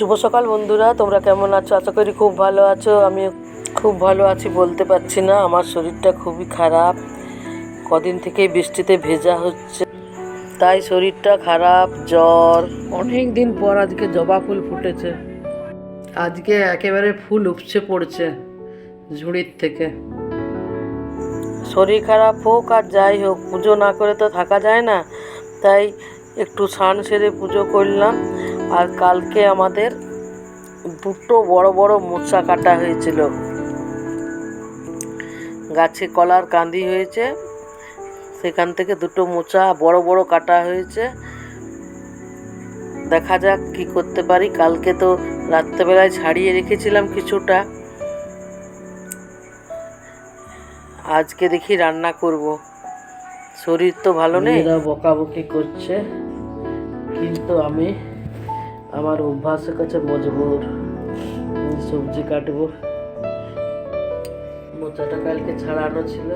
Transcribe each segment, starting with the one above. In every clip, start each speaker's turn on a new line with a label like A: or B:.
A: শুভ সকাল বন্ধুরা তোমরা কেমন আছো? আশা করি খুব ভালো আছো। আমি খুব ভালো আছি বলতে পারছি না আমার শরীরটা খুবই খারাপ। কদিন থেকেই বৃষ্টিতে ভেজা হচ্ছে। তাই শরীরটা খারাপ জ্বর। অনেক দিন পর আজকে জবা ফুল ফুটেছে। আজকে একেবারে ফুল উপচে পড়ছে ঝুড়ির থেকে। শরীর খারাপ হোক আর যাই হোক পুজো না করে তো থাকা যায় না। তাই একটু স্নান সেরে পুজো করলাম। আর কালকে আমাদের দুটো বড় বড় মোচা কাটা হয়েছিল। গাছে কলার কান্দি হয়েছে, সেখান থেকে দুটো মোচা বড় বড় কাটা হয়েছে। দেখা যাক কি করতে পারি, কালকে তো রাত্রেবেলায় ছাড়িয়ে রেখেছিলাম কিছুটা। আজকে দেখি রান্না করব। শরীর তো ভালো নেই? বকাবকি করছে, কিন্তু আমি আমার অভ্যাসের কাছে মজবুর। সবজি কাটবো। মোচাটা কালকে ছাড়ানো ছিল।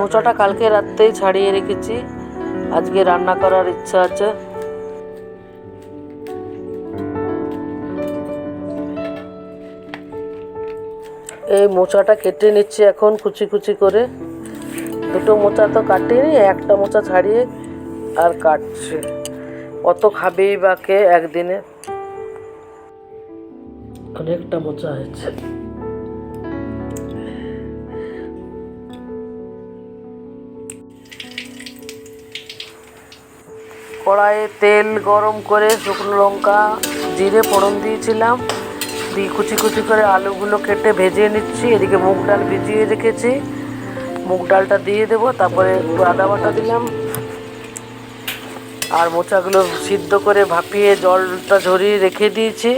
A: মোচাটা কালকে রাত্রেই ছাড়িয়ে রেখেছি। আজকে রান্না করার ইচ্ছা আছে। এই মোচাটা কেটে নিচ্ছি এখন কুচি কুচি করে। দুটো মোচা তো কাটিনি, একটা মোচা ছাড়িয়ে আর কাটছে। অত খাবেই বা কে একদিনে? অনেকটা মজা হয়েছে। কড়াইয়ে তেল গরম করে শুকনো লঙ্কা জিরে ফোড়ন দিয়েছিলাম। দিয়ে কুচি কুচি করে আলুগুলো কেটে ভেজে নিচ্ছি। এদিকে মুগ ডাল ভিজিয়ে রেখেছি। মুগ ডালটা দিয়ে দেবো তারপরে আদা বাটা দিলাম। আর মোচাগুলো সিদ্ধ করে ভাপিয়ে জলটা ঝরিয়ে রেখে দিয়েছি।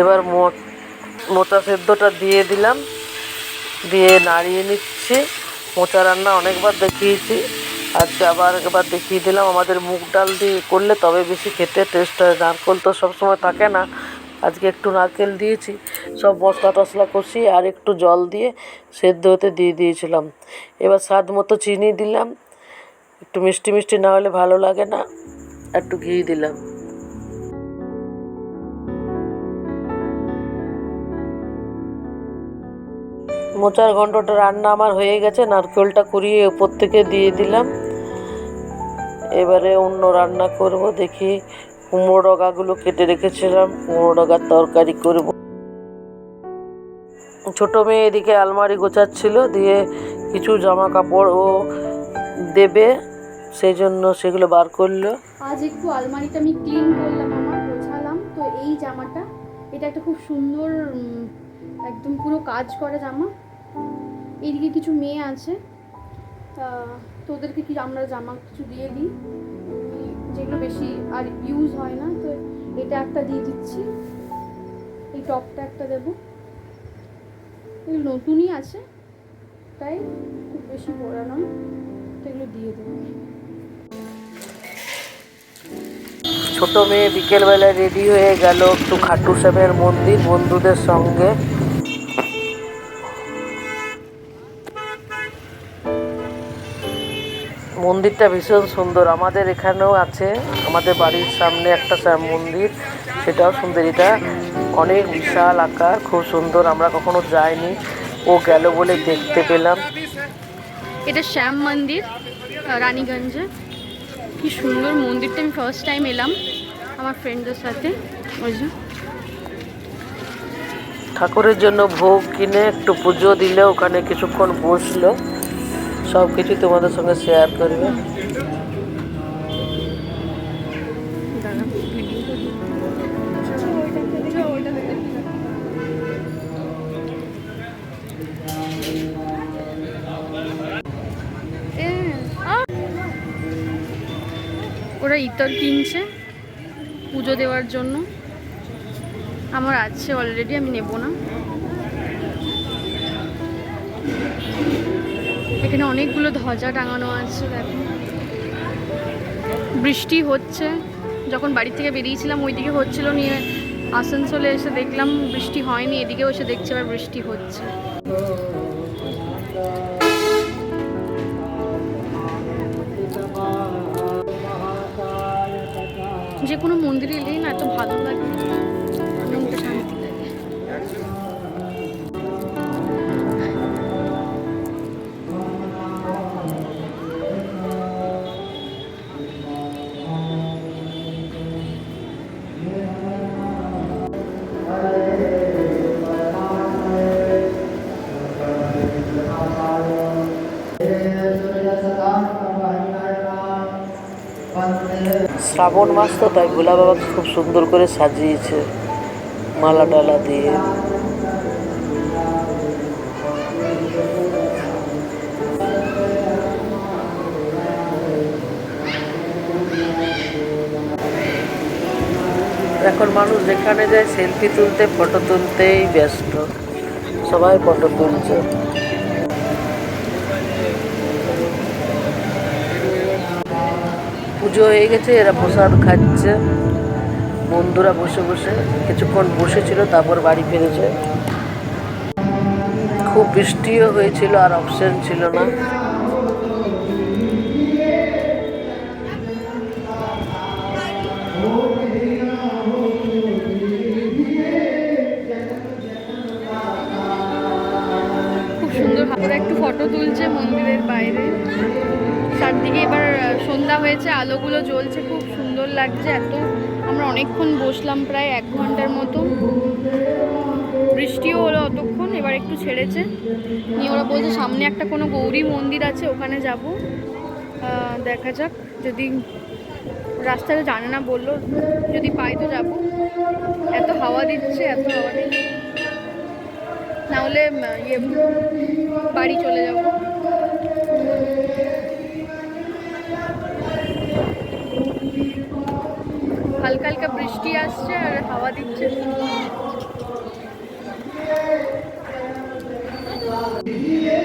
A: এবার মোচা সেদ্ধটা দিয়ে দিলাম। দিয়ে নাড়িয়ে নিচ্ছি। মোচা রান্না অনেকবার দেখিয়েছি। আজকে আবার একবার দেখিয়ে দিলাম। আমাদের মুগ ডাল দিয়ে করলে তবে বেশি খেতে টেস্ট হয়। নারকোল তো সবসময় থাকে না। আজকে একটু নারকেল দিয়েছি, সব মশলা টশলা কষিয়ে আর একটু জল দিয়ে সেদ্ধ হতে দিয়ে দিয়েছিলাম। এবার স্বাদ মতো চিনি দিলাম, একটু মিষ্টি মিষ্টি না হলে ভালো লাগে না, একটু ঘি দিলাম। মোচার ঘন্টটা রান্না আমার হয়ে গেছে, নারকেলটা কুড়িয়ে উপর থেকে দিয়ে দিলাম। এবারে অন্য রান্না করব, দেখি কুমড়ো ডগাগুলো কেটে রেখেছিলাম, কুমড়ো ডগার তরকারি করব। ছোট মেয়ে এদিকে আলমারি গোছাচ্ছিল, দিয়ে কিছু জামা কাপড় ও দেবে, সেই জন্য সেগুলো বার করল।
B: আজ একটু আলমারিটা আমি ক্লিন করলাম আমার, গোছালাম। তো এই জামাটা, এটা একটা খুব সুন্দর একদম পুরো কাজ করা জামা। এইদিকে কিছু মেয়ে আছে, তা তোদেরকে কি আমরা জামা কিছু দিয়ে দিই? যেগুলো বেশি আর ইউজ হয় না, তো এটা একটা দিয়ে দিচ্ছি। এই টপটা একটা দেবো। এগুলো নতুনই আছে, তাই খুব বেশি পড়া নয় তো এগুলো দিয়ে দেবো।
A: ছোট মেয়ে বিকেলবেলা রেডি হয়ে গেল একটু খাটু শ্যামের মন্দির, বন্ধুদের সঙ্গে। মন্দিরটা ভীষণ সুন্দর। আমাদের এখানেও আছে আমাদের বাড়ির সামনে একটা শ্যাম মন্দির সেটাও সুন্দর। এটা অনেক বিশাল আকার খুব সুন্দর। আমরা কখনো যাইনি। ও গেল বলে দেখতে পেলাম।
B: এটা শ্যাম মন্দির রানীগঞ্জে। কি সুন্দর মন্দিরটা। আমি ফার্স্ট টাইম এলাম আমার ফ্রেন্ডদের সাথে। ওই যে।
A: ঠাকুরের জন্য ভোগ কিনে একটু পুজো দিলে ওখানে কিছুক্ষণ বসল। সব কিছু তোমাদের সঙ্গে শেয়ার করবে।
B: ওরা ইতর কিনছে পুজো দেওয়ার জন্য। আমার আছে অলরেডি আমি নেব না। এখানে অনেকগুলো ধ্বজা টাঙানো আছে, দেখো। বৃষ্টি হচ্ছে। যখন বাড়ি থেকে বেরিয়েছিলাম, ওইদিকে হচ্ছিল নিয়ে আসানসোলে এসে দেখলাম বৃষ্টি হয়নি, এদিকেও এসে দেখছে আবার বৃষ্টি হচ্ছে। যে কোনো মন্দিরে এলেই না এত ভালো লাগে।
A: শ্রাবণ মাস তো, তাই ভোলা বাবাকে খুব সুন্দর করে সাজিয়েছে মালা ডালা দিয়ে। এখন মানুষ যেখানে যায় সেলফি তুলতে ফটো তুলতেই ব্যস্ত। সবাই ফটো তুলছে। পুজো হয়ে গেছে, এরা প্রসাদ খাচ্ছে। বন্ধুরা বসে বসে কিছুক্ষণ বসেছিল, তারপর বাড়ি ফিরেছে। খুব বৃষ্টিও হয়েছিল, আর অপশন ছিল না।
B: খুব সুন্দর একটু ফটো তুলছে মন্দিরের বাইরে। চারদিকে এবার সন্ধ্যা হয়েছে, আলোগুলো জ্বলছে, খুব সুন্দর লাগছে। এত আমরা অনেকক্ষণ বসলাম প্রায় এক ঘণ্টার মতো। বৃষ্টিও হলো অতক্ষণ, এবার একটু ছেড়েছে। নিয়ে ওরা বলছে, সামনে একটা কোনো গৌরী মন্দির আছে, ওখানে যাব। দেখা যাক, যদি রাস্তাটা জানে না বলল, যদি পাই তো যাব। এত হাওয়া দিচ্ছে, এত হাওয়া দিচ্ছে। না হলে ইয়ে বাড়ি চলে যাব। হালকা হালকা বৃষ্টি আসছে আর হাওয়া দিচ্ছে। ওইদিকে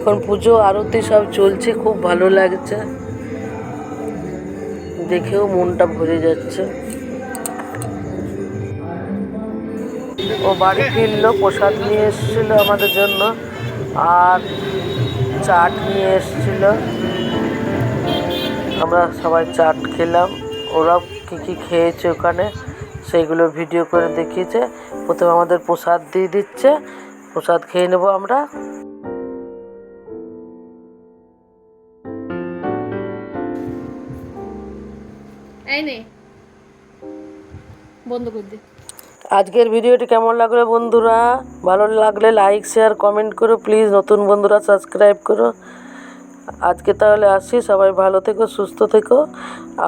A: এখন পুজো, আরতি সব চলছে, খুব ভালো লাগছে। দেখেও মনটা ভরে যাচ্ছে। ও বাড়ি ফিরলো, প্রসাদ নিয়ে এসেছিল আমাদের জন্য, আর চাট নিয়ে এসেছিল। আমরা সবাই চাট খেলাম। ওরা কী কী খেয়েছে ওখানে, সেইগুলো ভিডিও করে দেখিয়েছে। প্রথমে আমাদের প্রসাদ দিয়ে দিচ্ছে। প্রসাদ খেয়ে নেব আমরা।
B: বন্ধ করে দে।
A: আজকের ভিডিওটি কেমন লাগল বন্ধুরা? ভালো লাগলে লাইক শেয়ার কমেন্ট করো প্লিজ নতুন বন্ধুরা সাবস্ক্রাইব করো। আজকে তাহলে আসি। সবাই ভালো থেকো, সুস্থ থেকো।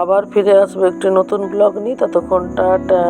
A: আবার ফিরে আসব একটি নতুন ব্লগ নিয়ে। ততক্ষণ টাটা।